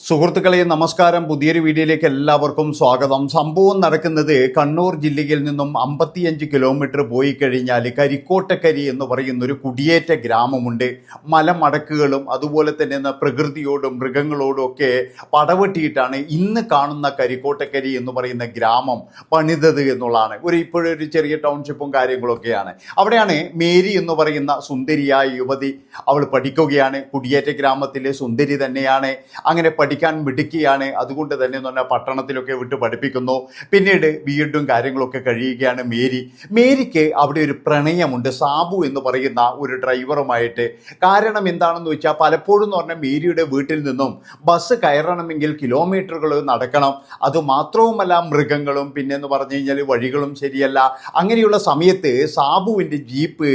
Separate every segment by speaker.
Speaker 1: സുഹൃത്തുക്കളെ നമസ്കാരം. പുതിയൊരു വീഡിയോയിലേക്ക് എല്ലാവർക്കും സ്വാഗതം. സംഭവം നടക്കുന്നത് കണ്ണൂർ ജില്ലയിൽ നിന്നും അമ്പത്തിയഞ്ച് കിലോമീറ്റർ പോയി കഴിഞ്ഞാൽ കരിക്കോട്ടക്കരി എന്ന് പറയുന്ന ഒരു കുടിയേറ്റ ഗ്രാമമുണ്ട്. മലമടക്കുകളും അതുപോലെ തന്നെ പ്രകൃതിയോടും മൃഗങ്ങളോടും ഒക്കെ പടവെട്ടിയിട്ടാണ് ഇന്ന് കാണുന്ന കരിക്കോട്ടക്കരി എന്ന് പറയുന്ന ഗ്രാമം പണിതത് എന്നുള്ളതാണ്. ഒരു ഇപ്പോഴൊരു ചെറിയ ടൗൺഷിപ്പും കാര്യങ്ങളൊക്കെയാണ്. അവിടെയാണ് മേരി എന്ന് പറയുന്ന സുന്ദരിയായ യുവതി. അവൾ പഠിക്കുകയാണ്. കുടിയേറ്റ ഗ്രാമത്തിലെ സുന്ദരി തന്നെയാണ്. അങ്ങനെ പഠിക്കാൻ മിടുക്കിയാണ്. അതുകൊണ്ട് തന്നെ എന്ന് പറഞ്ഞാൽ പട്ടണത്തിലൊക്കെ വിട്ട് പഠിപ്പിക്കുന്നു. പിന്നീട് എഡും കാര്യങ്ങളൊക്കെ കഴിയുകയാണ് മേരി. മേരിക്ക് അവിടെ ഒരു പ്രണയമുണ്ട്. സാബു എന്ന് പറയുന്ന ഒരു ഡ്രൈവറുമായിട്ട്. കാരണം എന്താണെന്ന് വെച്ചാൽ പലപ്പോഴും എന്ന് പറഞ്ഞാൽ മേരിയുടെ വീട്ടിൽ നിന്നും ബസ് കയറണമെങ്കിൽ കിലോമീറ്ററുകൾ നടക്കണം. അത് മാത്രവുമല്ല മൃഗങ്ങളും പിന്നെന്ന് പറഞ്ഞു കഴിഞ്ഞാൽ വഴികളും ശരിയല്ല. അങ്ങനെയുള്ള സമയത്ത് സാബുവിന്റെ ജീപ്പ്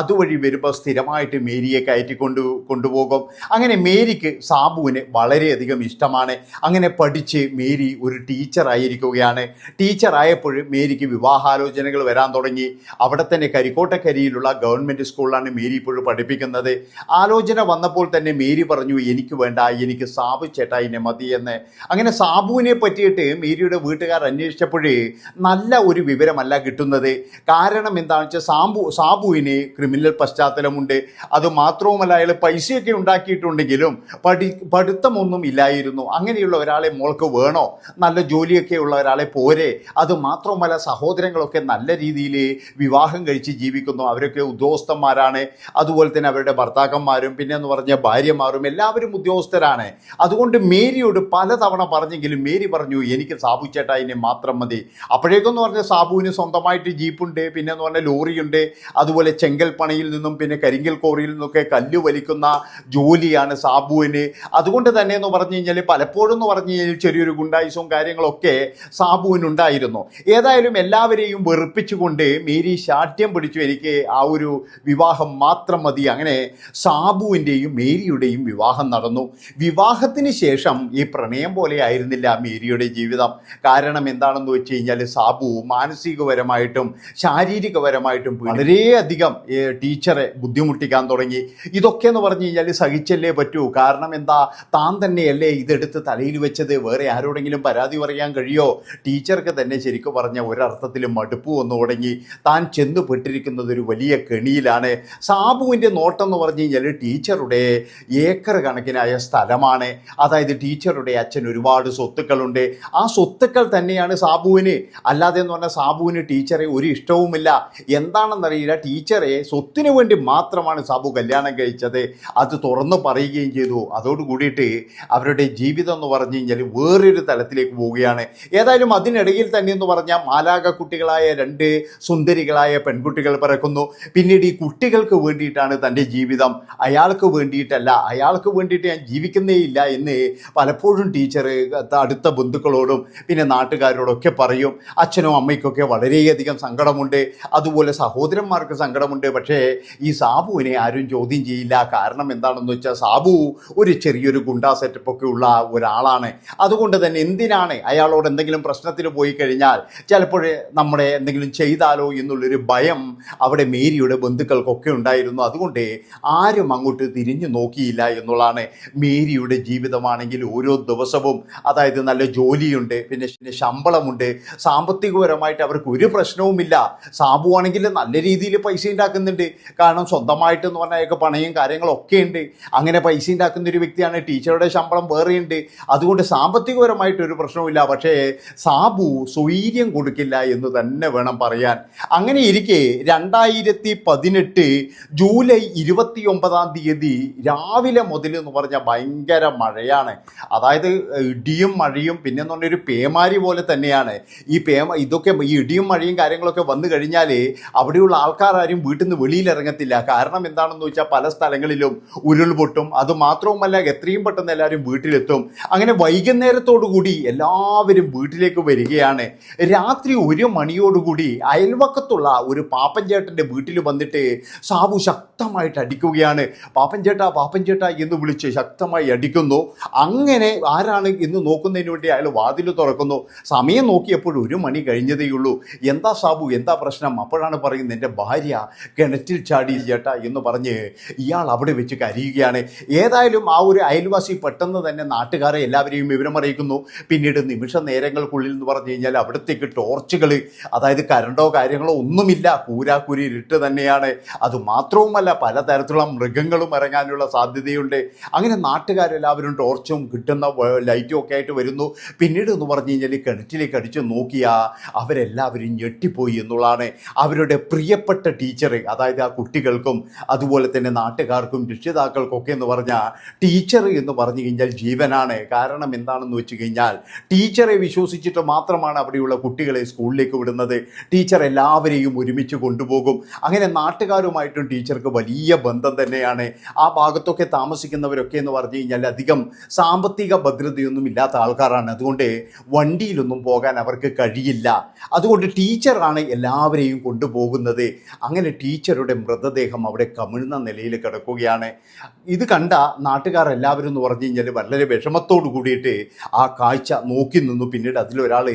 Speaker 1: അതുവഴി വരുമ്പോൾ സ്ഥിരമായിട്ട് മേരിയെ കയറ്റി കൊണ്ടു കൊണ്ടുപോകും. അങ്ങനെ മേരിക്ക് സാബുവിന് വളരെയധികം ഇഷ്ടമാണ്. അങ്ങനെ പഠിച്ച് മേരി ഒരു ടീച്ചറായിരിക്കുകയാണ് ടീച്ചറായപ്പോൾ മേരിക്ക് വിവാഹാലോചനകൾ വരാൻ തുടങ്ങി. അവിടെ തന്നെ കരിക്കോട്ടക്കരിയിലുള്ള ഗവൺമെന്റ് സ്കൂളിലാണ് മേരി ഇപ്പോഴും പഠിപ്പിക്കുന്നത്. ആലോചന വന്നപ്പോൾ തന്നെ മേരി പറഞ്ഞു എനിക്ക് വേണ്ട എനിക്ക് സാബു ചേട്ടായിനെ മതി എന്ന്. അങ്ങനെ സാബുവിനെ പറ്റിയിട്ട് മേരിയുടെ വീട്ടുകാർ അന്വേഷിച്ചപ്പോഴേ നല്ല ഒരു വിവരമല്ല കിട്ടുന്നത്. കാരണം എന്താണെന്ന് വെച്ചാൽ സാബു സാബുവിന് ക്രിമിനൽ പശ്ചാത്തലമുണ്ട്. അത് മാത്രവുമല്ല അയാൾ പൈസയൊക്കെ ഉണ്ടാക്കിയിട്ടുണ്ടെങ്കിലും പഠി പഠിത്തമൊന്നും ഇല്ലായിരുന്നു. അങ്ങനെയുള്ള ഒരാളെ മോൾക്ക് വേണോ? നല്ല ജോലിയൊക്കെ ഉള്ള ഒരാളെ പോരെ. അത് മാത്രവുമല്ല സഹോദരങ്ങളൊക്കെ നല്ല രീതിയിൽ വിവാഹം കഴിച്ച് ജീവിക്കുന്നു. അവരൊക്കെ ഉദ്യോഗസ്ഥന്മാരാണ്. അതുപോലെ തന്നെ അവരുടെ ഭർത്താക്കന്മാരും പിന്നെ എന്ന് പറഞ്ഞ ഭാര്യമാരും എല്ലാവരും ഉദ്യോഗസ്ഥരാണ്. അതുകൊണ്ട് മേരിയോട് പലതവണ പറഞ്ഞെങ്കിലും മേരി പറഞ്ഞു എനിക്ക് സാബു ഇനി മാത്രം മതി. അപ്പോഴേക്കെന്ന് പറഞ്ഞ സാബുവിന് സ്വന്തമായിട്ട് ജീപ്പുണ്ട് പിന്നെ എന്ന് പറഞ്ഞാൽ ലോറിയുണ്ട്. അതുപോലെ ചെങ്കൽ പണിയിൽ നിന്നും പിന്നെ കരിങ്കൽ കോറിയിൽ നിന്നൊക്കെ കല്ല് വലിക്കുന്ന ജോലിയാണ് സാബുവിന്. അതുകൊണ്ട് തന്നെ എന്ന് പറഞ്ഞു കഴിഞ്ഞാൽ പലപ്പോഴും എന്ന് പറഞ്ഞു കഴിഞ്ഞാൽ ചെറിയൊരു ഗുണ്ടായുസവും കാര്യങ്ങളൊക്കെ സാബുവിനുണ്ടായിരുന്നു. ഏതായാലും എല്ലാവരെയും വെറുപ്പിച്ചുകൊണ്ട് മേരി ശാഠ്യം പിടിച്ചു എനിക്ക് ആ ഒരു വിവാഹം മാത്രം മതി. അങ്ങനെ സാബുവിന്റെയും മേരിയുടെയും വിവാഹം നടന്നു. വിവാഹത്തിന് ശേഷം ഈ പ്രണയം പോലെ ആയിരുന്നില്ല മേരിയുടെ ജീവിതം. കാരണം എന്താണെന്ന് വെച്ച് കഴിഞ്ഞാൽ സാബു മാനസികപരമായിട്ടും ശാരീരികപരമായിട്ടും വളരെയധികം ടീച്ചറെ ബുദ്ധിമുട്ടിക്കാൻ തുടങ്ങി. ഇതൊക്കെ എന്ന് പറഞ്ഞു കഴിഞ്ഞാൽ സഹിച്ചല്ലേ പറ്റൂ. കാരണം എന്താ? താൻ തന്നെയല്ലേ ഇതെടുത്ത് തലയിൽ വെച്ചത് വേറെ ആരോടെങ്കിലും പരാതി പറയാൻ കഴിയോ? ടീച്ചർക്ക് തന്നെ ശരിക്കും പറഞ്ഞ ഒരർത്ഥത്തിൽ മടുപ്പ് വന്നു തുടങ്ങി. താൻ ചെന്നു പെട്ടിരിക്കുന്നത് ഒരു വലിയ കെണിയിലാണ്. സാബുവിന്റെ നോട്ടം എന്ന് പറഞ്ഞു കഴിഞ്ഞാൽ ടീച്ചറുടെ ഏക്കർ കണക്കിനായ സ്ഥലമാണ്. അതായത് ടീച്ചറുടെ അച്ഛൻ ഒരുപാട് സ്വത്തുക്കളുണ്ട്. ആ സ്വത്തുക്കൾ തന്നെയാണ് സാബുവിന്. അല്ലാതെ എന്ന് പറഞ്ഞാൽ സാബുവിന് ടീച്ചറെ ഒരു ഇഷ്ടവുമില്ല. എന്താണെന്നറിയില്ല. ടീച്ചറെ സ്വത്തിനു വേണ്ടി മാത്രമാണ് സാബു കല്യാണം കഴിച്ചത്. അത് തുറന്നു പറയുകയും ചെയ്തു. അതോടുകൂടിയിട്ട് അവരുടെ ജീവിതം എന്ന് പറഞ്ഞു കഴിഞ്ഞാൽ വേറൊരു തലത്തിലേക്ക് പോവുകയാണ്. ഏതായാലും അതിനിടയിൽ തന്നെ എന്ന് പറഞ്ഞാൽ മാലാക കുട്ടികളായ രണ്ട് സുന്ദരികളായ പെൺകുട്ടികൾ പിറക്കുന്നു. പിന്നീട് ഈ കുട്ടികൾക്ക് വേണ്ടിയിട്ടാണ് തന്റെ ജീവിതം. അയാൾക്ക് വേണ്ടിയിട്ടല്ല അയാൾക്ക് വേണ്ടിയിട്ട് ഞാൻ ജീവിക്കുന്നേ ഇല്ല എന്ന് പലപ്പോഴും ടീച്ചർ അടുത്ത ബന്ധുക്കളോടും പിന്നെ നാട്ടുകാരോടൊക്കെ പറയും. അച്ഛനും അമ്മയ്ക്കൊക്കെ വളരെയധികം സങ്കടമുണ്ട്. അതുപോലെ സഹോദരന്മാർക്ക് സങ്കടമുണ്ട്. പക്ഷേ ഈ സാബുവിനെ ആരും ചോദ്യം ചെയ്യില്ല. കാരണം എന്താണെന്ന് വെച്ചാൽ സാബു ഒരു ചെറിയൊരു ഗുണ്ടാ സെറ്റപ്പ് ഉള്ള ഒരാളാണ്. അതുകൊണ്ട് തന്നെ എന്തിനാണ് അയാളോട് എന്തെങ്കിലും പ്രശ്നത്തിൽ പോയി കഴിഞ്ഞാൽ ചിലപ്പോൾ നമ്മുടെ എന്തെങ്കിലും ചെയ്താലോ എന്നുള്ളൊരു ഭയം അവിടെ മേരിയുടെ ബന്ധുക്കൾക്കൊക്കെ ഉണ്ടായിരുന്നു. അതുകൊണ്ട് ആരും അങ്ങോട്ട് തിരിഞ്ഞു നോക്കിയില്ല എന്നുള്ളതാണ് മേരിയുടെ ജീവിതമാണെങ്കിൽ ഓരോ ദിവസവും അതായത് നല്ല ജോലിയുണ്ട് പിന്നെ പിന്നെ ശമ്പളമുണ്ട്. സാമ്പത്തികപരമായിട്ട് അവർക്ക് ഒരു പ്രശ്നവുമില്ല. സാബു ആണെങ്കിൽ നല്ല രീതിയിൽ പൈസ ഉണ്ടാക്കുന്നുണ്ട്. കാരണം സ്വന്തമായിട്ട് എന്ന് പറഞ്ഞാൽ പണയും കാര്യങ്ങളൊക്കെ ഉണ്ട്. അങ്ങനെ പൈസ ഉണ്ടാക്കുന്ന ഒരു വ്യക്തിയാണ്. ടീച്ചറുടെ ശമ്പളം വേറെയുണ്ട്. അതുകൊണ്ട് സാമ്പത്തികപരമായിട്ട് ഒരു പ്രശ്നവുമില്ല. പക്ഷേ സാബു സ്വൈര്യം കൊടുക്കില്ല എന്ന് തന്നെ വേണം പറയാൻ. അങ്ങനെ ഇരിക്കെ രണ്ടായിരത്തി പതിനെട്ട് ജൂലൈ ഇരുപത്തി ഒമ്പതാം തീയതി രാവിലെ മുതൽ എന്ന് പറഞ്ഞാൽ ഭയങ്കര മഴയാണ്. അതായത് ഇടിയും മഴയും പിന്നെ എന്ന് പറഞ്ഞൊരു പേമാരി പോലെ തന്നെയാണ്. ഈ പേമ ഇതൊക്കെ ഈ ഇടിയും മഴയും കാര്യങ്ങളൊക്കെ വന്നു കഴിഞ്ഞാൽ അവിടെയുള്ള ആൾക്കാരും വീട്ടിൽ നിന്ന് വെളിയിലിറങ്ങത്തില്ല. കാരണം എന്താണെന്ന് വെച്ചാൽ പല സ്ഥലങ്ങളിലും ഉരുൾപൊട്ടും. അത് മാത്രവുമല്ല എത്രയും പെട്ടെന്ന് എല്ലാവരും വീട്ടിലെത്തും. അങ്ങനെ വൈകുന്നേരത്തോടു കൂടി എല്ലാവരും വീട്ടിലേക്ക് വരികയാണ്. രാത്രി ഒരു മണിയോടുകൂടി അയൽവക്കത്തുള്ള ഒരു പാപ്പൻ ചേട്ടന്റെ വീട്ടിൽ വന്നിട്ട് സാബു ശക്തമായിട്ട് അടിക്കുകയാണ്. പാപ്പൻ ചേട്ടാ പാപ്പൻ ചേട്ടാ എന്ന് വിളിച്ച് ശക്തമായി അടിക്കുന്നു. അങ്ങനെ ആരാണ് എന്ന് നോക്കുന്നതിന് വേണ്ടി അയാൾ വാതിൽ തുറക്കുന്നു. സമയം നോക്കിയപ്പോൾ ഒരു മണി കഴിഞ്ഞതേയുള്ളൂ എന്താ സാബു? എന്താ പ്രശ്നം? അപ്പോഴാണ് പറയുന്നത് എന്റെ ഭാര്യ കിണറ്റിൽ ചാടി ചേട്ടാ എന്ന് പറഞ്ഞ് ഇയാൾ അവിടെ വെച്ച് കരയുകയാണ്. ഏതായാലും ആ ഒരു അയൽവാസി പെട്ടെന്ന് തന്നെ നാട്ടുകാരെ എല്ലാവരെയും വിവരം അറിയിക്കുന്നു പിന്നീട് നിമിഷ നേരങ്ങൾക്കുള്ളിൽ എന്ന് പറഞ്ഞു കഴിഞ്ഞാൽ അവിടത്തേക്ക് ടോർച്ചുകൾ അതായത് കരണ്ടോ കാര്യങ്ങളോ ഒന്നുമില്ല. കൂരാക്കൂരി തന്നെയാണ്. അത് മാത്രവുമല്ല പലതരത്തിലുള്ള മൃഗങ്ങളും ഇറങ്ങാനുള്ള സാധ്യതയുണ്ട്. അങ്ങനെ നാട്ടുകാരെല്ലാവരും ടോർച്ചും കിട്ടുന്ന ലൈറ്റും ഒക്കെ ആയിട്ട് വരുന്നു. പിന്നീട് എന്ന് പറഞ്ഞു കഴിഞ്ഞാൽ കിണറ്റിലേക്ക് അടിച്ച് നോക്കിയാൽ അവരെല്ലാവരും ഞെട്ടിപ്പോയി എന്നുള്ളതാണ്. അവരുടെ പ്രിയപ്പെട്ട ടീച്ചർ അതായത് ആ കുട്ടികൾക്കും അതുപോലെ തന്നെ നാട്ടുകാർക്കും രക്ഷിതാക്കൾക്കൊക്കെ എന്ന് പറഞ്ഞാൽ ടീച്ചർ എന്ന് പറഞ്ഞു കഴിഞ്ഞാൽ ജീവനാണ്. കാരണം എന്താണെന്ന് വെച്ച് കഴിഞ്ഞാൽ ടീച്ചറെ വിശ്വസിച്ചിട്ട് മാത്രമാണ് അവിടെയുള്ള കുട്ടികളെ സ്കൂളിലേക്ക് വിടുന്നത്. ടീച്ചർ എല്ലാവരെയും ഒരുമിച്ച് കൊണ്ടുപോകും. അങ്ങനെ നാട്ടുകാരുമായിട്ടും ടീച്ചർക്ക് വലിയ ബന്ധം തന്നെയാണ്. ആ ഭാഗത്തൊക്കെ താമസിക്കുന്നവരൊക്കെ എന്ന് പറഞ്ഞു കഴിഞ്ഞാൽ അധികം സാമ്പത്തിക ഭദ്രതയൊന്നും ഇല്ലാത്ത ആൾക്കാരാണ്. അതുകൊണ്ട് വണ്ടിയിലൊന്നും പോകാൻ അവർക്ക് കഴിയില്ല. അതുകൊണ്ട് ടീച്ചറാണ് എല്ലാവരെയും കൊണ്ടുപോകുന്നത്. അങ്ങനെ ടീച്ചറുടെ മൃതദേഹം അവിടെ കമിഴ്ന്ന നിലയിൽ കിടക്കുകയാണ്. ഇത് കണ്ട നാട്ടുകാർ എല്ലാവരും എന്ന് പറഞ്ഞു കഴിഞ്ഞാൽ വളരെ വിഷമത്തോട് കൂടിയിട്ട് ആ കാഴ്ച നോക്കി നിന്നു. പിന്നീട് അതിലൊരാൾ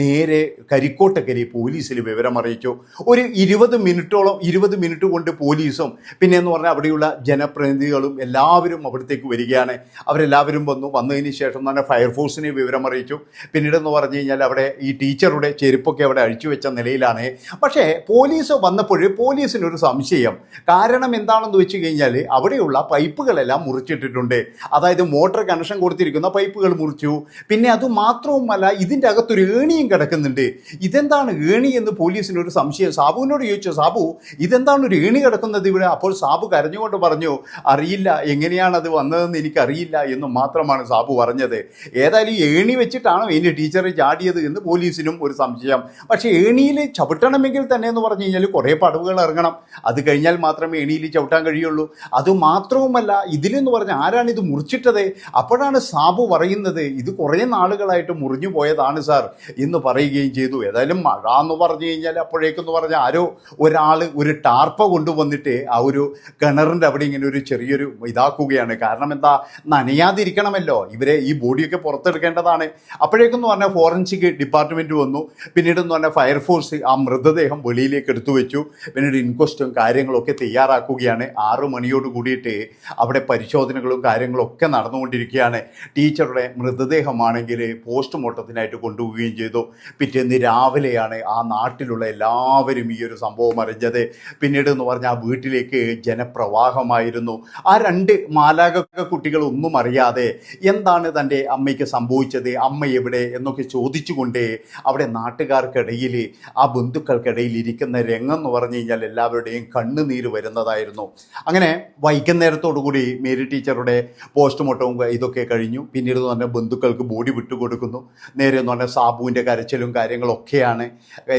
Speaker 1: നേരെ കരിക്കോട്ടക്കരി പോലീസിൽ വിവരം അറിയിച്ചു. ഒരു ഇരുപത് മിനിറ്റോളം ഇരുപത് മിനിറ്റ് കൊണ്ട് പോലീസും പിന്നെ എന്ന് പറഞ്ഞാൽ അവിടെയുള്ള ജനപ്രതിനിധികളും എല്ലാവരും അവിടത്തേക്ക് വരികയാണ്. അവരെല്ലാവരും വന്നു. വന്നതിന് ശേഷം തന്നെ ഫയർഫോഴ്സിനെ വിവരം അറിയിച്ചു. പിന്നീട് എന്ന് പറഞ്ഞു കഴിഞ്ഞാൽ അവിടെ ഈ ടീച്ചറുടെ ചെരുപ്പൊക്കെ അവിടെ അഴിച്ചു വെച്ച നിലയിലാണ്. പക്ഷേ പോലീസ് വന്നപ്പോൾ പോലീസിനൊരു സംശയം. കാരണം എന്താണെന്ന് വെച്ച് കഴിഞ്ഞാൽ അവിടെയുള്ള പൈപ്പുകളെല്ലാം മുറിച്ചിട്ടിട്ടുണ്ട്. അതായത് മോട്ടോർ കണക്ഷൻ കൊടുത്തിരിക്കുന്ന. പൈപ്പുകൾ മുറിച്ചു. പിന്നെ അത് മാത്രവുമല്ല ഇതിന്റെ അകത്തൊരു ഏണിയും കിടക്കുന്നുണ്ട്. ഇതെന്താണ് ഏണി എന്ന് പോലീസിനൊരു സംശയം? സാബുവിനോട് ചോദിച്ചു സാബു ഇതെന്താണ് ഒരു ഏണി കിടക്കുന്നത് ഇവിടെ? അപ്പോൾ സാബു കരഞ്ഞുകൊണ്ട് പറഞ്ഞു അറിയില്ല എങ്ങനെയാണ് അത് വന്നതെന്ന് എനിക്കറിയില്ല എന്ന് മാത്രമാണ് സാബു പറഞ്ഞത്. ഏതായാലും ഏണി വെച്ചിട്ടാണോ ഇനി ടീച്ചർ ചാടിയത് എന്ന് പോലീസിനും ഒരു സംശയം. പക്ഷേ ഏണിയിൽ ചവിട്ടണമെങ്കിൽ തന്നെ എന്ന് പറഞ്ഞു കഴിഞ്ഞാൽ കുറേ പടവുകൾ ഇറങ്ങണം. അത് കഴിഞ്ഞാൽ മാത്രമേ ഏണിയിൽ ചവിട്ടാൻ കഴിയുള്ളൂ. അത് മാത്രവുമല്ല ഇതിലെന്ന് പറഞ്ഞാൽ ആരാണ് ഇത് മുറിച്ചിട്ടത്? അപ്പോഴാണ് സാബു പറയുന്നത് ഇത് കുറേ നാളുകളായിട്ട് മുറിഞ്ഞു പോയതാണ് സാർ എന്ന് പറയുകയും ചെയ്തു. ഏതായാലും മഴ എന്ന് പറഞ്ഞു കഴിഞ്ഞാൽ അപ്പോഴേക്കെന്ന് പറഞ്ഞാൽ ആരോ ഒരാൾ ഒരു ടാർപ്പ കൊണ്ടുവന്നിട്ട് ആ ഒരു കിണറിന്റെ അവിടെ ഇങ്ങനെ ഒരു ചെറിയൊരു ഇതാക്കുകയാണ്. കാരണം എന്താ? നനയാതിരിക്കണമല്ലോ. ഇവരെ ഈ ബോഡിയൊക്കെ പുറത്തെടുക്കേണ്ടതാണ്. അപ്പോഴേക്കെന്ന് പറഞ്ഞാൽ ഫോറൻസിക് ഡിപ്പാർട്ട്മെന്റ് വന്നു. പിന്നീട് എന്ന് പറഞ്ഞാൽ ഫയർഫോഴ്സ് ആ മൃതദേഹം വെളിയിലേക്ക് എടുത്തു വെച്ചു. പിന്നീട് ഇൻക്വസ്റ്റും കാര്യങ്ങളൊക്കെ തയ്യാറാക്കുകയാണ്. ആറ് മണിയോട് കൂടിയിട്ട് അവിടെ പരിശോധനകളും കാര്യങ്ങളും ഒക്കെ നടന്നുകൊണ്ടിരിക്കുകയാണ് ടീച്ചറുടെ മൃതദേഹമാണെങ്കിൽ പോസ്റ്റ്മോർട്ടത്തിനായിട്ട് കൊണ്ടുപോവുകയും ചെയ്തു. പിറ്റേന്ന് രാവിലെയാണ് ആ നാട്ടിലുള്ള എല്ലാവരും ഈ ഒരു സംഭവം അറിഞ്ഞത്. പിന്നീട് എന്ന് പറഞ്ഞാൽ ആ വീട്ടിലേക്ക് ജനപ്രവാഹമായിരുന്നു. ആ രണ്ട് മാലാക കുട്ടികൾ ഒന്നും അറിയാതെ എന്താണ് തന്റെ അമ്മയ്ക്ക് സംഭവിച്ചത് അമ്മ എവിടെ എന്നൊക്കെ ചോദിച്ചുകൊണ്ട് അവിടെ നാട്ടുകാർക്കിടയിൽ ആ ബന്ധുക്കൾക്കിടയിൽ ഇരിക്കുന്ന രംഗം എന്ന് പറഞ്ഞു കഴിഞ്ഞാൽ എല്ലാവരുടെയും കണ്ണുനീര് വരുന്നതായിരുന്നു. അങ്ങനെ വൈകുന്നേരത്തോടു കൂടി മേരി ടീച്ചറുടെ പോസ്റ്റ്മോർട്ടവും ഇതൊക്കെ കഴിഞ്ഞു. പിന്നീട് എന്ന് പറഞ്ഞാൽ ബന്ധുക്കൾക്ക് ബോഡി വിട്ടുകൊടുക്കുന്നു. നേരെ എന്ന് പറഞ്ഞാൽ സാബുവിന്റെ കരച്ചിലും കാര്യങ്ങളൊക്കെയാണ്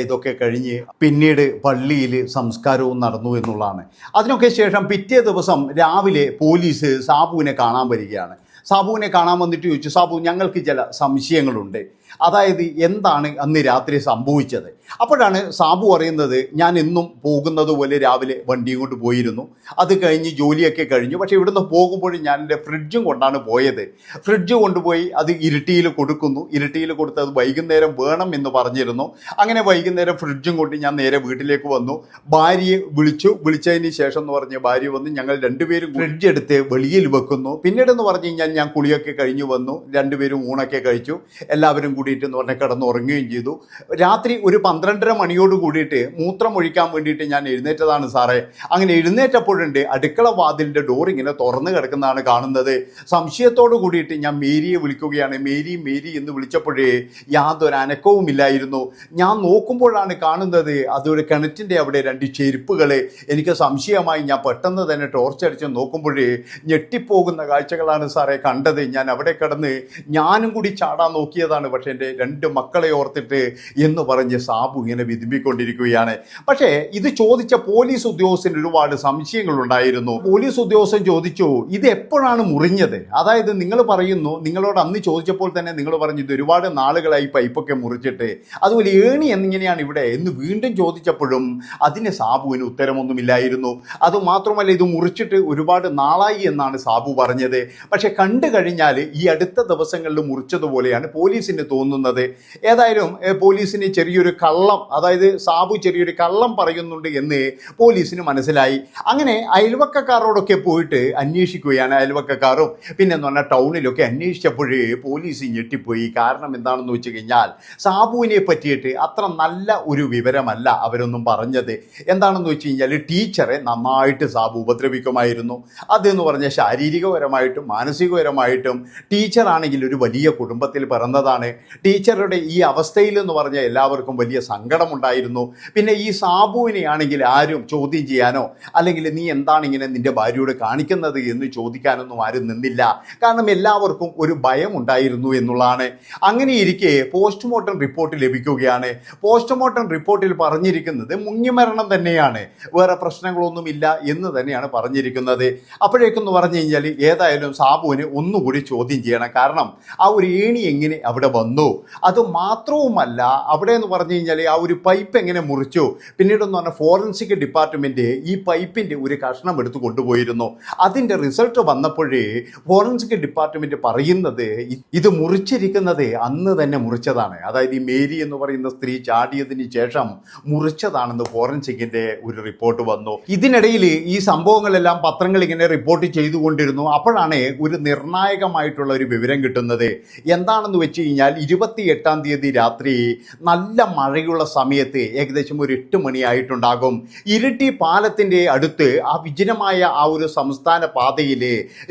Speaker 1: ഇതൊക്കെ കഴിഞ്ഞ് പിന്നീട് പള്ളിയിൽ സംസ്കാരവും നടന്നു എന്നുള്ളതാണ്. അതിനൊക്കെ ശേഷം പിറ്റേ ദിവസം രാവിലെ പോലീസ് സാബുവിനെ കാണാൻ വരികയാണ്. സാബുവിനെ കാണാൻ വന്നിട്ട് ചോദിച്ചു സാബു ഞങ്ങൾക്ക് ചില സംശയങ്ങളുണ്ട്. അതായത് എന്താണ് അന്ന് രാത്രി സംഭവിച്ചത്? അപ്പോഴാണ് സാബു അറിയുന്നത് ഞാൻ എന്നും പോകുന്നത് പോലെ രാവിലെ വണ്ടിയും കൊണ്ട് പോയിരുന്നു. അത് കഴിഞ്ഞ് ജോലിയൊക്കെ കഴിഞ്ഞു. പക്ഷേ ഇവിടുന്ന് പോകുമ്പോൾ ഞാൻ എന്റെ ഫ്രിഡ്ജും കൊണ്ടാണ് പോയത്. ഫ്രിഡ്ജ് കൊണ്ടുപോയി അത് ഇരുട്ടിയിൽ കൊടുക്കുന്നു. ഇരുട്ടിയിൽ കൊടുത്ത് അത് വൈകുന്നേരം വേണം എന്ന് പറഞ്ഞിരുന്നു. അങ്ങനെ വൈകുന്നേരം ഫ്രിഡ്ജും കൊണ്ട് ഞാൻ നേരെ വീട്ടിലേക്ക് വന്നു. ഭാര്യയെ വിളിച്ചു. വിളിച്ചതിന് ശേഷം എന്ന് പറഞ്ഞ് ഭാര്യ വന്ന് ഞങ്ങൾ രണ്ടുപേരും ഫ്രിഡ്ജ് എടുത്ത് വെളിയിൽ വെക്കുന്നു. പിന്നീട് എന്ന് പറഞ്ഞു കഴിഞ്ഞാൽ ഞാൻ കുളിയൊക്കെ കഴിഞ്ഞു വന്നു. രണ്ടുപേരും ഊണൊക്കെ കഴിച്ചു. എല്ലാവരും കൂടിയിട്ട് എന്ന് പറഞ്ഞാൽ കിടന്ന് ഉറങ്ങുകയും ചെയ്തു. രാത്രി ഒരു പന്ത്രണ്ടര മണിയോട് കൂടിയിട്ട് മൂത്രം ഒഴിക്കാൻ വേണ്ടിയിട്ട് ഞാൻ എഴുന്നേറ്റതാണ് സാറേ. അങ്ങനെ എഴുന്നേറ്റപ്പോഴുണ്ട് അടുക്കള വാതിലിന്റെ ഡോർ ഇങ്ങനെ തുറന്നു കിടക്കുന്നതാണ് കാണുന്നത്. സംശയത്തോട് കൂടിയിട്ട് ഞാൻ മേരിയെ വിളിക്കുകയാണ്. മേരി മേരി എന്ന് വിളിച്ചപ്പോഴേ യാതൊരു അനക്കവും ഇല്ലായിരുന്നു. ഞാൻ നോക്കുമ്പോഴാണ് കാണുന്നത് അതൊരു കിണറ്റിന്റെ അവിടെ രണ്ട് ചെരുപ്പുകൾ എനിക്ക് സംശയമായി ഞാൻ പെട്ടെന്ന് തന്നെ ടോർച്ച് അടിച്ച് നോക്കുമ്പോഴേ ഞെട്ടിപ്പോകുന്ന കാഴ്ചകളാണ് സാറേ കണ്ടത്. ഞാൻ അവിടെ കിടന്ന് ഞാനും കൂടി ചാടാൻ നോക്കിയതാണ്. പക്ഷേ എന്റെ രണ്ട് മക്കളെ ഓർത്തിട്ട് എന്ന് പറഞ്ഞ് സാബു ഇങ്ങനെ വിതുമ്പിക്കൊണ്ടിരിക്കുകയാണ്. പക്ഷേ ഇത് ചോദിച്ച പോലീസ് ഉദ്യോഗസ്ഥന് ഒരുപാട് സംശയങ്ങളുണ്ടായിരുന്നു. പോലീസ് ഉദ്യോഗസ്ഥൻ ചോദിച്ചു ഇത് എപ്പോഴാണ് മുറിഞ്ഞത്? അതായത് നിങ്ങൾ പറയുന്നു നിങ്ങളോട് അന്ന് ചോദിച്ചപ്പോൾ തന്നെ നിങ്ങൾ പറഞ്ഞു ഇത് ഒരുപാട് നാളുകളായി പൈപ്പൊക്കെ മുറിച്ചിട്ട്. അതുപോലെ ഏണി എന്നിങ്ങനെയാണ് ഇവിടെ. എന്ന് വീണ്ടും ചോദിച്ചപ്പോഴും അതിന് സാബുവിന് ഉത്തരമൊന്നുമില്ലായിരുന്നു. അതുമാത്രമല്ല ഇത് മുറിച്ചിട്ട് ഒരുപാട് നാളായി എന്നാണ് സാബു പറഞ്ഞത്. പക്ഷെ കണ്ടു കഴിഞ്ഞാൽ ഈ അടുത്ത ദിവസങ്ങളിൽ മുറിച്ചതുപോലെയാണ് പോലീസിന് തോന്നുന്നത്. ഏതായാലും പോലീസിന് ചെറിയൊരു കള്ളം അതായത് സാബു ചെറിയൊരു കള്ളം പറയുന്നുണ്ട് എന്ന് പോലീസിന് മനസ്സിലായി. അങ്ങനെ അയൽവക്കക്കാരോടൊക്കെ പോയിട്ട് അന്വേഷിക്കുകയാണ് അയൽവക്കക്കാരും. പിന്നെ എന്ന് പറഞ്ഞാൽ ടൗണിലൊക്കെ അന്വേഷിച്ചപ്പോഴേ പോലീസ് ഞെട്ടിപ്പോയി. കാരണം എന്താണെന്ന് വെച്ച് കഴിഞ്ഞാൽ സാബുവിനെ പറ്റിയിട്ട് അത്ര നല്ല ഒരു വിവരമല്ല അവരൊന്നും പറഞ്ഞത്. എന്താണെന്ന് വെച്ച് കഴിഞ്ഞാൽ ടീച്ചറെ നന്നായിട്ട് സാബു ഉപദ്രവിക്കുമായിരുന്നു. അതെന്ന് പറഞ്ഞാൽ ശാരീരികപരമായിട്ടും മാനസികപരമായിട്ടും ടീച്ചറാണെങ്കിൽ ഒരു വലിയ കുടുംബത്തിൽ പിറന്നതാണ്. ടീച്ചറുടെ ഈ അവസ്ഥയിൽ എന്ന് പറഞ്ഞാൽ എല്ലാവർക്കും വലിയ സങ്കടമുണ്ടായിരുന്നു. പിന്നെ ഈ സാബുവിനെ ആണെങ്കിൽ ആരും ചോദ്യം ചെയ്യാനോ അല്ലെങ്കിൽ നീ എന്താണ് ഇങ്ങനെ നിന്റെ ഭാര്യയോട് കാണിക്കുന്നത് എന്ന് ചോദിക്കാനൊന്നും ആരും നിന്നില്ല. കാരണം എല്ലാവർക്കും ഒരു ഭയം ഉണ്ടായിരുന്നു എന്നുള്ളതാണ്. അങ്ങനെ ഇരിക്കെ പോസ്റ്റ്മോർട്ടം റിപ്പോർട്ട് ലഭിക്കുകയാണ്. പോസ്റ്റ്മോർട്ടം റിപ്പോർട്ടിൽ പറഞ്ഞിരിക്കുന്നത് മുങ്ങിമരണം തന്നെയാണ്. വേറെ പ്രശ്നങ്ങളൊന്നുമില്ല എന്ന് തന്നെയാണ് പറഞ്ഞിരിക്കുന്നത്. അപ്പോഴേക്കെന്ന് പറഞ്ഞു കഴിഞ്ഞാൽ ഏതായാലും സാബുവിന് ഒന്നുകൂടി ചോദ്യം ചെയ്യണം. കാരണം ആ ഒരു ഏണി എങ്ങനെ അവിടെ വന്നു? അത് മാത്രവുമല്ല അവിടെ എന്ന് പറഞ്ഞു കഴിഞ്ഞാൽ ആ ഒരു പൈപ്പ് എങ്ങനെ മുറിച്ചു? പിന്നീടെന്ന് പറഞ്ഞാൽ ഫോറൻസിക് ഡിപ്പാർട്ട്മെന്റ് ഈ പൈപ്പിന്റെ ഒരു കഷ്ണം എടുത്ത് കൊണ്ടുപോയിരുന്നു. അതിന്റെ റിസൾട്ട് വന്നപ്പോഴേ ഫോറൻസിക് ഡിപ്പാർട്ട്മെന്റ് പറയുന്നത് ഇത് മുറിച്ചിരിക്കുന്നത് അന്ന് തന്നെ മുറിച്ചതാണ്. അതായത് ഈ മേരി എന്ന് പറയുന്ന സ്ത്രീ ചാടിയതിന് ശേഷം മുറിച്ചതാണെന്ന് ഫോറൻസിക്കിന്റെ ഒരു റിപ്പോർട്ട് വന്നു. ഇതിനിടയിൽ ഈ സംഭവങ്ങളെല്ലാം പത്രങ്ങൾ ഇങ്ങനെ റിപ്പോർട്ട് ചെയ്തുകൊണ്ടിരുന്നു. അപ്പോഴാണ് ഒരു നിർണായകമായിട്ടുള്ള ഒരു വിവരം കിട്ടുന്നത്. എന്താണെന്ന് വെച്ച് കഴിഞ്ഞാൽ ഇരുപത്തി എട്ടാം തീയതി രാത്രി നല്ല മഴയുള്ള സമയത്ത് ഏകദേശം ഒരു എട്ട് മണിയായിട്ടുണ്ടാകും. ഇരിട്ടി പാലത്തിന്റെ അടുത്ത് ആ വിജനമായ ആ ഒരു സംസ്ഥാന പാതയിൽ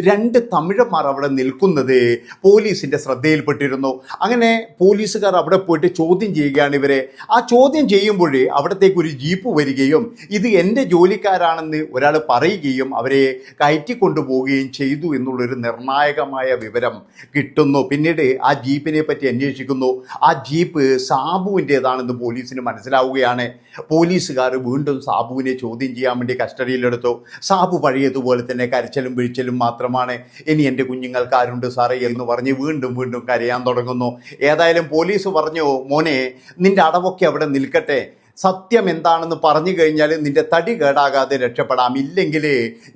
Speaker 1: രണ്ട് തമിഴന്മാർ അവിടെ നിൽക്കുന്നത് പോലീസിന്റെ ശ്രദ്ധയിൽപ്പെട്ടിരുന്നു. അങ്ങനെ പോലീസുകാർ അവിടെ പോയിട്ട് ചോദ്യം ചെയ്യുകയാണ് ഇവരെ. ആ ചോദ്യം ചെയ്യുമ്പോൾ അവിടത്തേക്ക് ഒരു ജീപ്പ് വരികയും ഇത് എന്റെ ജോലിക്കാരാണെന്ന് ഒരാൾ പറയുകയും അവരെ കയറ്റിക്കൊണ്ടുപോവുകയും ചെയ്തു എന്നുള്ളൊരു നിർണായകമായ വിവരം കിട്ടുന്നു. പിന്നീട് ആ ജീപ്പിനെ പറ്റി അന്വേഷിക്കുന്നു. ആ ജീപ്പ് സാബുവിന്റെതാണെന്ന് പോലീസിന് മനസ്സിലാവുകയാണ്. പോലീസുകാർ വീണ്ടും സാബുവിനെ ചോദ്യം ചെയ്യാൻ വേണ്ടി കസ്റ്റഡിയിലെടുത്തു. സാബു പഴയതുപോലെ തന്നെ കരച്ചിലും വീഴ്ചലും മാത്രമാണ്. ഇനി എന്റെ കുഞ്ഞുങ്ങൾക്ക് ആരുണ്ട് സാറേ? എന്ന് പറഞ്ഞ് വീണ്ടും വീണ്ടും കരയാൻ തുടങ്ങുന്നു. ഏതായാലും പോലീസ് പറഞ്ഞു മോനെ നിന്റെ അടവൊക്കെ അവിടെ നിൽക്കട്ടെ. സത്യം എന്താണെന്ന് പറഞ്ഞു കഴിഞ്ഞാൽ നിന്റെ തടി കേടാകാതെ രക്ഷപ്പെടാം. ഇല്ലെങ്കിൽ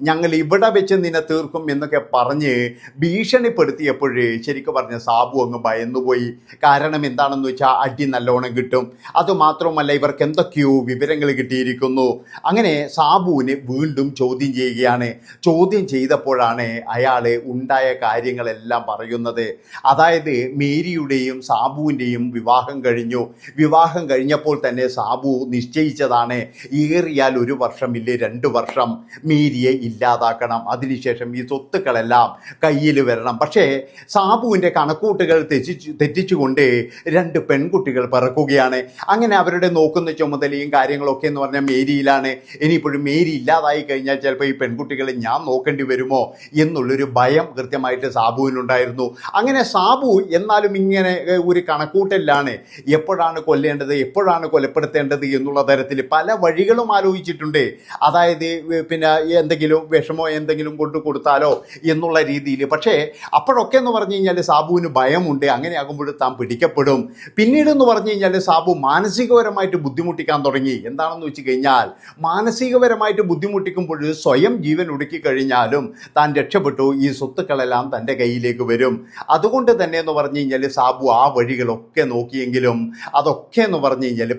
Speaker 1: ഞങ്ങൾ ഇവിടെ വെച്ച് നിന്നെ തീർക്കും എന്നൊക്കെ പറഞ്ഞ് ഭീഷണിപ്പെടുത്തിയപ്പോഴേ ശരിക്കും പറഞ്ഞ സാബു അങ്ങ് ഭയന്നുപോയി. കാരണം എന്താണെന്ന് വെച്ചാൽ അടി നല്ലോണം കിട്ടും. അതുമാത്രമല്ല ഇവർക്ക് എന്തൊക്കെയോ വിവരങ്ങൾ കിട്ടിയിരിക്കുന്നു. അങ്ങനെ സാബുവിനെ വീണ്ടും ചോദ്യം ചെയ്യുകയാണ്. ചോദ്യം ചെയ്തപ്പോഴാണ് അയാൾ ഉണ്ടായ കാര്യങ്ങളെല്ലാം പറയുന്നത്. അതായത് മേരിയുടെയും സാബുവിന്റെയും വിവാഹം കഴിഞ്ഞു. വിവാഹം കഴിഞ്ഞപ്പോൾ തന്നെ സാബു നിശ്ചയിച്ചതാണ്. ഏറിയാൽ ഒരു വർഷമില്ലേ രണ്ട് വർഷം. മീരിയെ ഇല്ലാതാക്കണം. അതിനുശേഷം ഈ സ്വത്തുക്കളെല്ലാം കയ്യിൽ വരണം. പക്ഷേ സാബുവിന്റെ കണക്കൂട്ടുകൾ തെറ്റിച്ചു തെറ്റിച്ചുകൊണ്ട് രണ്ട് പെൺകുട്ടികൾ പിറക്കുകയാണ്. അങ്ങനെ അവരുടെ നോക്കുന്ന ചുമതലയും കാര്യങ്ങളൊക്കെ എന്ന് പറഞ്ഞാൽ മേരിയിലാണ്. ഇനിയിപ്പോഴും മേരി ഇല്ലാതായി കഴിഞ്ഞാൽ ചിലപ്പോൾ ഈ പെൺകുട്ടികളെ ഞാൻ നോക്കേണ്ടി വരുമോ എന്നുള്ളൊരു ഭയം കൃത്യമായിട്ട് സാബുവിനുണ്ടായിരുന്നു. അങ്ങനെ സാബു എന്നാലും ഇങ്ങനെ ഒരു കണക്കൂട്ടലിലാണ്. എപ്പോഴാണ് കൊല്ലേണ്ടത്? എപ്പോഴാണ് കൊലപ്പെടുത്തേണ്ടത്? എന്നുള്ള തരത്തിൽ പല വഴികളും ആലോചിച്ചിട്ടുണ്ട്. അതായത് പിന്നെ എന്തെങ്കിലും വിഷമോ എന്തെങ്കിലും കൊണ്ട് കൊടുത്താലോ എന്നുള്ള രീതിയിൽ. പക്ഷേ അപ്പോഴൊക്കെ എന്ന് പറഞ്ഞു കഴിഞ്ഞാൽ സാബുവിന് ഭയമുണ്ട്. അങ്ങനെ ആകുമ്പോൾ താൻ പിടിക്കപ്പെടും. പിന്നീട് എന്ന് പറഞ്ഞു കഴിഞ്ഞാൽ സാബു മാനസികപരമായിട്ട് ബുദ്ധിമുട്ടിക്കാൻ തുടങ്ങി. എന്താണെന്ന് വെച്ച് കഴിഞ്ഞാൽ മാനസികപരമായിട്ട് ബുദ്ധിമുട്ടിക്കുമ്പോൾ സ്വയം ജീവൻ ഒടുക്കി കഴിഞ്ഞാലും താൻ രക്ഷപ്പെട്ടു. ഈ സ്വത്തുക്കളെല്ലാം തന്റെ കയ്യിലേക്ക് വരും. അതുകൊണ്ട് തന്നെ എന്ന് പറഞ്ഞു കഴിഞ്ഞാൽ സാബു ആ വഴികളൊക്കെ നോക്കിയെങ്കിലും അതൊക്കെ എന്ന് പറഞ്ഞു കഴിഞ്ഞാൽ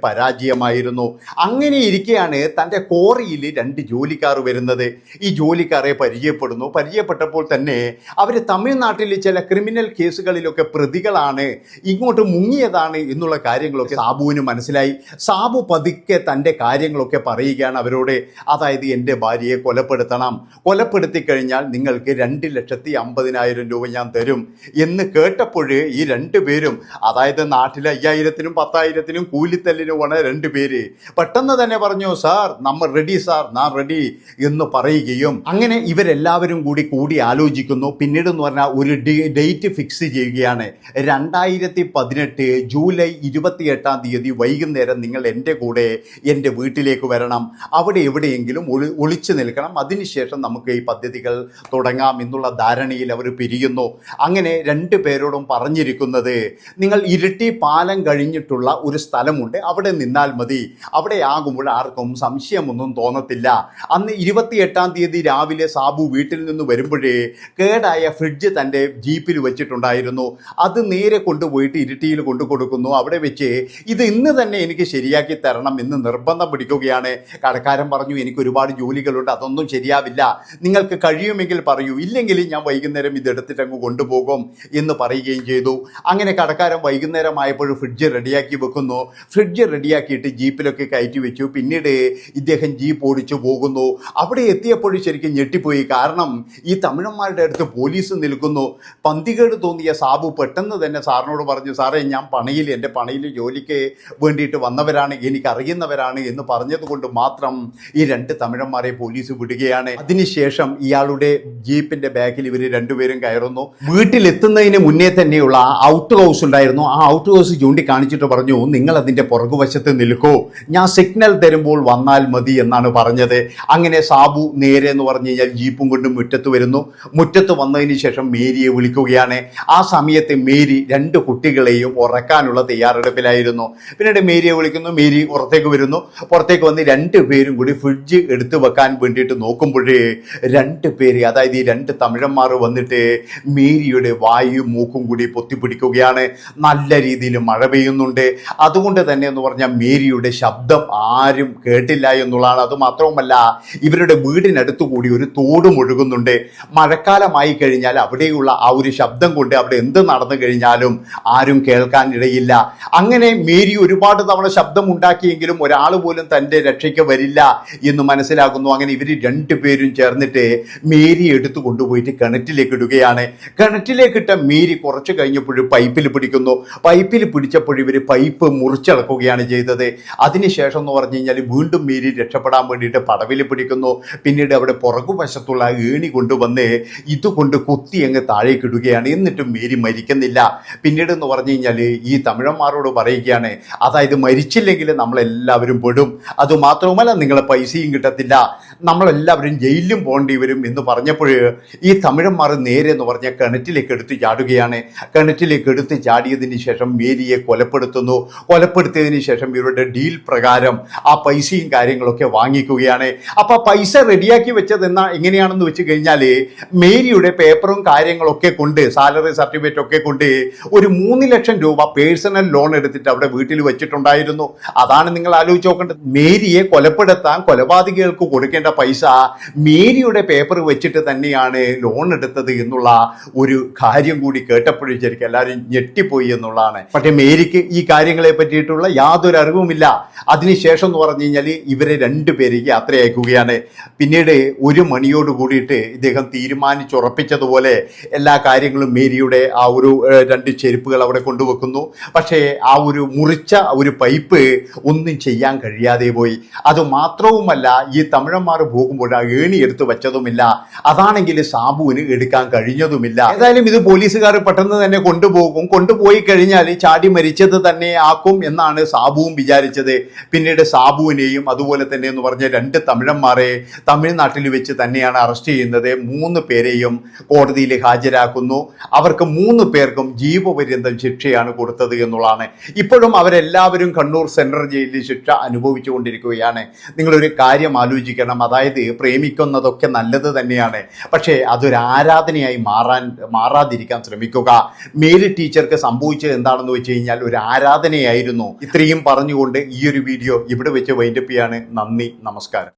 Speaker 1: പരാജയമായിരുന്നു അങ്ങനെ ഇരിക്കെയാണ് തന്റെ കോറിയിൽ രണ്ട് ജോലിക്കാർ വരുന്നത്. ഈ ജോലിക്കാരെ പരിചയപ്പെടുന്നു. പരിചയപ്പെട്ടപ്പോൾ തന്നെ അവർ തമിഴ്നാട്ടിൽ ചില ക്രിമിനൽ കേസുകളിലൊക്കെ പ്രതികളാണ്. ഇങ്ങോട്ട് മുങ്ങിയതാണ് എന്നുള്ള കാര്യങ്ങളൊക്കെ സാബുവിന് മനസ്സിലായി. സാബു പതുക്കെ തന്റെ കാര്യങ്ങളൊക്കെ പറയുകയാണ് അവരോട്. അതായത് എന്റെ ഭാര്യയെ കൊലപ്പെടുത്തണം. കൊലപ്പെടുത്തി കഴിഞ്ഞാൽ നിങ്ങൾക്ക് രണ്ട് ലക്ഷത്തി അമ്പതിനായിരം രൂപ ഞാൻ തരും എന്ന് കേട്ടപ്പോൾ ഈ രണ്ടുപേരും അതായത് നാട്ടിലെ അയ്യായിരത്തിനും പത്തായിരത്തിനും കൂലിത്തല്ലിനുമാണ് രണ്ട് പേര്. പെട്ടെന്ന് തന്നെ പറഞ്ഞു സാർ നമ്മൾ റെഡി സാർ നാം റെഡി എന്ന് പറയുകയും അങ്ങനെ ഇവരെല്ലാവരും കൂടി കൂടി ആലോചിക്കുന്നു. പിന്നീട് എന്ന് പറഞ്ഞാൽ ഒരു ഡേറ്റ് ഫിക്സ് ചെയ്യുകയാണ്. രണ്ടായിരത്തി പതിനെട്ട് ജൂലൈ ഇരുപത്തി എട്ടാം തീയതി വൈകുന്നേരം നിങ്ങൾ എന്റെ കൂടെ എന്റെ വീട്ടിലേക്ക് വരണം. അവിടെ എവിടെയെങ്കിലും ഒളി ഒളിച്ചു നിൽക്കണം. അതിനുശേഷം നമുക്ക് ഈ പദ്ധതികൾ തുടങ്ങാം എന്നുള്ള ധാരണയിൽ അവർ പിരിയുന്നു. അങ്ങനെ രണ്ട് പേരോടും പറഞ്ഞിരിക്കുന്നത് നിങ്ങൾ ഇരിട്ടി പാലം കഴിഞ്ഞിട്ടുള്ള ഒരു സ്ഥലമുണ്ട്. അവിടെ നിന്നാൽ മതി. അവിടെ ആകുമ്പോൾ ആർക്കും സംശയമൊന്നും തോന്നത്തില്ല. അന്ന് ഇരുപത്തിയെട്ടാം തീയതി രാവിലെ സാബു വീട്ടിൽ നിന്ന് വരുമ്പോഴേ കേടായ ഫ്രിഡ്ജ് തന്റെ ജീപ്പിൽ വെച്ചിട്ടുണ്ടായിരുന്നു. അത് നേരെ കൊണ്ടുപോയിട്ട് ഇരിട്ടിയിൽ കൊണ്ടു കൊടുക്കുന്നു അവിടെ വെച്ച് ഇത് ഇന്ന് തന്നെ എനിക്ക് ശരിയാക്കി തരണം എന്ന് നിർബന്ധം പിടിക്കുകയാണ്. കടക്കാരൻ പറഞ്ഞു എനിക്ക് ഒരുപാട് ജോലികളുണ്ട് അതൊന്നും ശരിയാവില്ല. നിങ്ങൾക്ക് കഴിയുമെങ്കിൽ പറയൂ. ഇല്ലെങ്കിൽ ഞാൻ വൈകുന്നേരം ഇതെടുത്തിട്ട് അങ്ങ് കൊണ്ടുപോകും എന്ന് പറയുകയും ചെയ്തു. അങ്ങനെ കടക്കാരൻ വൈകുന്നേരമായപ്പോൾ ഫ്രിഡ്ജ് റെഡിയാക്കി വെക്കുന്നു. ഫ്രിഡ്ജ് റെഡിയാക്കിയിട്ട് ജീപ്പിലൊക്കെ കയറ്റി വെച്ചു. പിന്നീട് ഇദ്ദേഹം ജീപ്പ് ഓടിച്ചു പോകുന്നു. അവിടെ എത്തിയപ്പോൾ ശരിക്കും ഞെട്ടിപ്പോയി. കാരണം ഈ തമിഴന്മാരുടെ അടുത്ത് പോലീസ് നിൽക്കുന്നു. പന്തികേട് തോന്നിയ സാബു പെട്ടെന്ന് തന്നെ സാറിനോട് പറഞ്ഞു സാറേ ഞാൻ പണിയിൽ എന്റെ പണിയിൽ ജോലിക്ക് വേണ്ടിയിട്ട് വന്നവരാണ് എനിക്കറിയുന്നവരാണ് എന്ന് പറഞ്ഞതുകൊണ്ട് മാത്രം ഈ രണ്ട് തമിഴന്മാരെ പോലീസ് വിടുകയാണ്. അതിനുശേഷം ഇയാളുടെ ജീപ്പിന്റെ ബാക്കിൽ ഇവർ രണ്ടുപേരും കയറുന്നു. വീട്ടിലെത്തുന്നതിന് മുന്നേ തന്നെയുള്ള ഔട്ട് ഹൗസ് ഉണ്ടായിരുന്നു. ആ ഔട്ട് ഹൗസ് ചൂണ്ടിക്കാണിച്ചിട്ട് പറഞ്ഞു നിങ്ങൾ അതിന്റെ പുറകുവശത്ത് നിൽക്കൂ. ഞാൻ സിഗ്നൽ തരുമ്പോൾ വന്നാൽ മതി എന്നാണ് പറഞ്ഞത്. അങ്ങനെ സാബു നേരെ എന്ന് പറഞ്ഞു കഴിഞ്ഞാൽ ജീപ്പും കൊണ്ടും മുറ്റത്ത് വരുന്നു. മുറ്റത്ത് വന്നതിന് ശേഷം മേരിയെ വിളിക്കുകയാണ്. ആ സമയത്ത് മേരി രണ്ട് കുട്ടികളെയും ഉറക്കാനുള്ള തയ്യാറെടുപ്പിലായിരുന്നു. പിന്നീട് മേരിയെ വിളിക്കുന്നു. മേരി പുറത്തേക്ക് വരുന്നു. പുറത്തേക്ക് വന്ന് രണ്ട് പേരും കൂടി ഫ്രിഡ്ജ് എടുത്തു വെക്കാൻ വേണ്ടിയിട്ട് നോക്കുമ്പോഴേ രണ്ട് പേര് അതായത് ഈ രണ്ട് തമിഴന്മാർ വന്നിട്ട് മേരിയുടെ വായും മൂക്കും കൂടി പൊത്തിപ്പിടിക്കുകയാണ്. നല്ല രീതിയിൽ മഴ പെയ്യുന്നുണ്ട്. അതുകൊണ്ട് തന്നെ എന്ന് പറഞ്ഞാൽ മേരിയുടെ ശബ്ദം ആരും കേട്ടില്ല എന്നുള്ളതാണ്. അത് മാത്രവുമല്ല ഇവരുടെ വീടിനടുത്തു കൂടി ഒരു തോട് ഒഴുകുന്നുണ്ട് മഴക്കാലമായി കഴിഞ്ഞാൽ അവിടെയുള്ള ആ ഒരു ശബ്ദം കൊണ്ട് അവിടെ എന്ത് നടന്നു കഴിഞ്ഞാലും ആരും കേൾക്കാൻ ഇടയില്ല. അങ്ങനെ മേരി ഒരുപാട് തവണ ശബ്ദം ഉണ്ടാക്കിയെങ്കിലും ഒരാൾ പോലും തന്റെ രക്ഷയ്ക്ക് വരില്ല എന്ന് മനസ്സിലാക്കുന്നു അങ്ങനെ ഇവർ രണ്ടുപേരും ചേർന്നിട്ട് മേരി എടുത്തു കൊണ്ടുപോയിട്ട് കിണറ്റിലേക്ക് ഇടുകയാണ്. കിണറ്റിലേക്ക് ഇട്ട മേരി കുറച്ച് കഴിഞ്ഞപ്പോൾ പൈപ്പിൽ പിടിക്കുന്നു. പൈപ്പിൽ പിടിച്ചപ്പോൾ ഇവർ പൈപ്പ് മുറിച്ചടക്കുകയാണ് ചെയ്തത്. അതിനുശേഷം എന്ന് പറഞ്ഞു കഴിഞ്ഞാൽ വീണ്ടും മേരി രക്ഷപ്പെടാൻ വേണ്ടിയിട്ട് പടവിൽ പിടിക്കുന്നു. പിന്നീട് അവിടെ പുറകുവശത്തുള്ള ഏണി കൊണ്ടുവന്ന് ഇതുകൊണ്ട് കുത്തി അങ്ങ് താഴേക്ക് ഇടുകയാണ്. എന്നിട്ടും മേരി മരിക്കുന്നില്ല. പിന്നീട് എന്ന് പറഞ്ഞു കഴിഞ്ഞാൽ ഈ തമിഴന്മാരോട് പറയുകയാണ് അതായത് മരിച്ചില്ലെങ്കിൽ നമ്മളെല്ലാവരും പെടും. അതുമാത്രവുമല്ല നിങ്ങളെ പൈസയും കിട്ടത്തില്ല. നമ്മളെല്ലാവരും ജയിലിലും പോകേണ്ടി വരും. എന്ന് പറഞ്ഞപ്പോൾ ഈ തമിഴന്മാർ നേരെ എന്ന് പറഞ്ഞ കിണറ്റിലേക്ക് എടുത്ത് ചാടുകയാണ്. കിണറ്റിലേക്ക് എടുത്ത് ചാടിയതിന് ശേഷം മേരിയെ കൊലപ്പെടുത്തുന്നു. കൊലപ്പെടുത്തിയതിന് ശേഷം ഇവരുടെ ഡീൽ പ്രകാരം ആ പൈസയും കാര്യങ്ങളൊക്കെ വാങ്ങിക്കുകയാണ്. അപ്പൊ പൈസ റെഡിയാക്കി വെച്ചത് എന്നാ എങ്ങനെയാണെന്ന് വെച്ച് കഴിഞ്ഞാൽ മേരിയുടെ പേപ്പറും കാര്യങ്ങളൊക്കെ കൊണ്ട് സാലറി സർട്ടിഫിക്കറ്റ് ഒക്കെ കൊണ്ട് ഒരു മൂന്ന് ലക്ഷം രൂപ പേഴ്സണൽ ലോൺ എടുത്തിട്ട് അവിടെ വീട്ടിൽ വെച്ചിട്ടുണ്ടായിരുന്നു. അതാണ് നിങ്ങൾ ആലോചിച്ച് നോക്കേണ്ടത്. മേരിയെ കൊലപ്പെടുത്താൻ കൊലപാതകികൾക്ക് കൊടുക്കേണ്ട പൈസ മേരിയുടെ പേപ്പർ വെച്ചിട്ട് തന്നെയാണ് ലോൺ എടുത്തത് എന്നുള്ള ഒരു കാര്യം കൂടി കേട്ടപ്പോഴും ശരിക്കും എല്ലാവരും ഞെട്ടിപ്പോയി എന്നുള്ളതാണ്. പക്ഷേ മേരിക്ക് ഈ കാര്യങ്ങളെ പറ്റിയിട്ടുള്ള യാതൊരു അറിവുമില്ല. അതിനുശേഷം എന്ന് പറഞ്ഞു കഴിഞ്ഞാൽ ഇവരെ രണ്ടുപേരെ യാത്ര അയക്കുകയാണ്. പിന്നീട് ഒരു മണിയോട് കൂടിയിട്ട് ഇദ്ദേഹം തീരുമാനിച്ചുറപ്പിച്ചതുപോലെ എല്ലാ കാര്യങ്ങളും മേരിയുടെ ആ ഒരു രണ്ട് ചെരുപ്പുകൾ അവിടെ കൊണ്ടുവെക്കുന്നു. പക്ഷേ ആ ഒരു മുറിച്ച ഒരു പൈപ്പ് ഒന്നും ചെയ്യാൻ കഴിയാതെ പോയി. അത് മാത്രവുമല്ല ഈ തമിഴന്മാർ പോകുമ്പോൾ ആ ഏണി എടുത്ത് വെച്ചതുമില്ല. അതാണെങ്കിൽ സാബുവിന് എടുക്കാൻ കഴിഞ്ഞതുമില്ല. ഏതായാലും ഇത് പോലീസുകാർ പെട്ടെന്ന് തന്നെ കൊണ്ടുപോകും. കൊണ്ടുപോയി കഴിഞ്ഞാൽ ചാടി മരിച്ചത് തന്നെ ആക്കും എന്നാണ് സാബുവും വിചാരിച്ചത്. പിന്നീട് സാബുവിനെയും അതുപോലെ തന്നെ എന്ന് പറഞ്ഞ രണ്ട് തമിഴന്മാരെ തമിഴ്നാട്ടിൽ വെച്ച് തന്നെയാണ് അറസ്റ്റ് ചെയ്യുന്നത്. മൂന്ന് പേരെയും കോടതിയിൽ ഹാജരാക്കുന്നു. അവർക്ക് മൂന്ന് പേർക്കും ജീവപര്യന്തം ശിക്ഷയാണ് കൊടുത്തത് എന്നുള്ളതാണ്. ഇപ്പോഴും അവരെല്ലാവരും കണ്ണൂർ സെൻട്രൽ ജയിലിൽ ശിക്ഷ അനുഭവിച്ചുകൊണ്ടിരിക്കുകയാണ്. നിങ്ങളൊരു കാര്യം ആലോചിക്കണം. അതായത് പ്രേമിക്കുന്നതൊക്കെ നല്ലത് തന്നെയാണ്. പക്ഷേ അതൊരു ആരാധനയായി മാറാൻ മാറാതിരിക്കാൻ ശ്രമിക്കുക. മേരി ടീച്ചർക്ക് സംഭവിച്ചത് എന്താണെന്ന് വെച്ച് കഴിഞ്ഞാൽ ഒരു ആരാധനയായിരുന്നു. ഇത്രയും പറഞ്ഞുകൊണ്ട് ഈ ഒരു വീഡിയോ ഇവിടെ വെച്ച് വൈൻഡപ്പ് ചെയ്യാണ്. നന്ദി നമസ്കാരം.